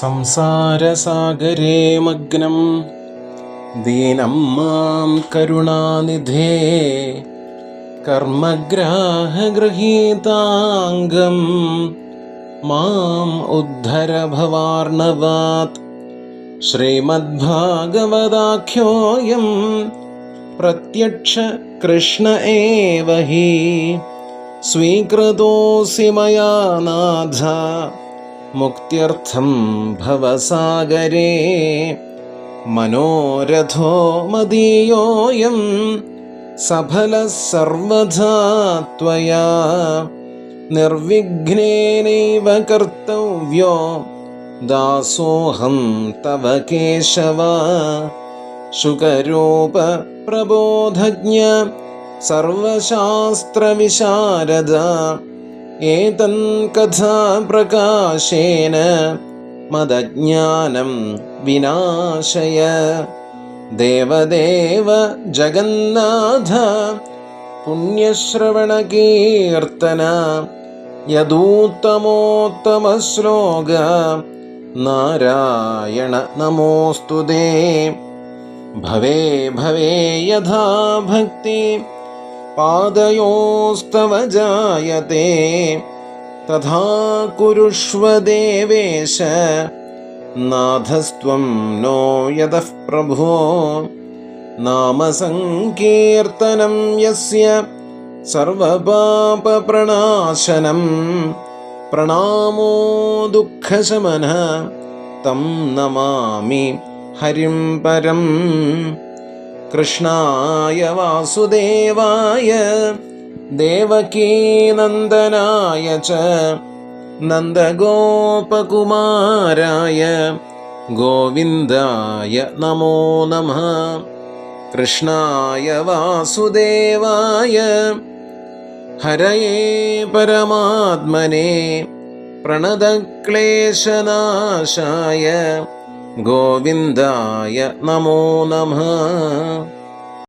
സംസാരസാഗരേ മഗ്നം. ദീനം മാം കരുണാനിധേ. കർമ്മഗ്രാഹഗൃഹീതാംഗം. മാം ഉദ്ധര ഭവാർണവാത് ശ്രീമദ്ഭാഗവതാഖ്യോയം പ്രത്യക്ഷ കൃഷ്ണ ഏവ ഹി. സ്വീകൃതോऽसि മയാ നാഥ. മുക്തിയർത്ഥം ഭവസാഗരേ. മനോരഥോ മദീയോയം സഫല സർവധാ ത്വയാ. നിർവിഘ്നേനൈവ കർത്തവ്യോ ദാസോഹം തവ കേശവ. ശുകരൂപ പ്രബോധജ്ഞ സർവശാസ്ത്രവിശാരദ. ഏതൻ കഥാപ്രകാശേന മദജ്ഞാനം വിനാശയ. ദേവദേവ ജഗന്നാഥ പുണ്യശ്രവണകീർത്തന യദൂത്തമോത്തമശ്ലോക നാരായണ നമോസ്തുതേ. ഭവേ ഭവേ യഥാ ഭക്തി പാദയോസ്തവ ജായത്തെ തഥാ കുരുഷ്വ ദേവേശ നാഥസ്ത്വം നോ യതഃ പ്രഭോ. നാമസങ്കീർത്തനം യസ്യ സർവപാപപ്രണാശനം. പ്രണാമോ ദുഃഖശമന തം നമാമി ഹരിം പരം. കൃഷ്ണായ വാസുദേവായ ദേവകീനന്ദനായ ച നന്ദഗോപകുമാരായ ഗോവിന്ദായ നമോ നമഃ കൃഷ്ണായ വാസുദേവായ ഹരയേ പരമാത്മനെ പ്രണതക്ലേശനാശായ गोविन्दाय नमो नमः।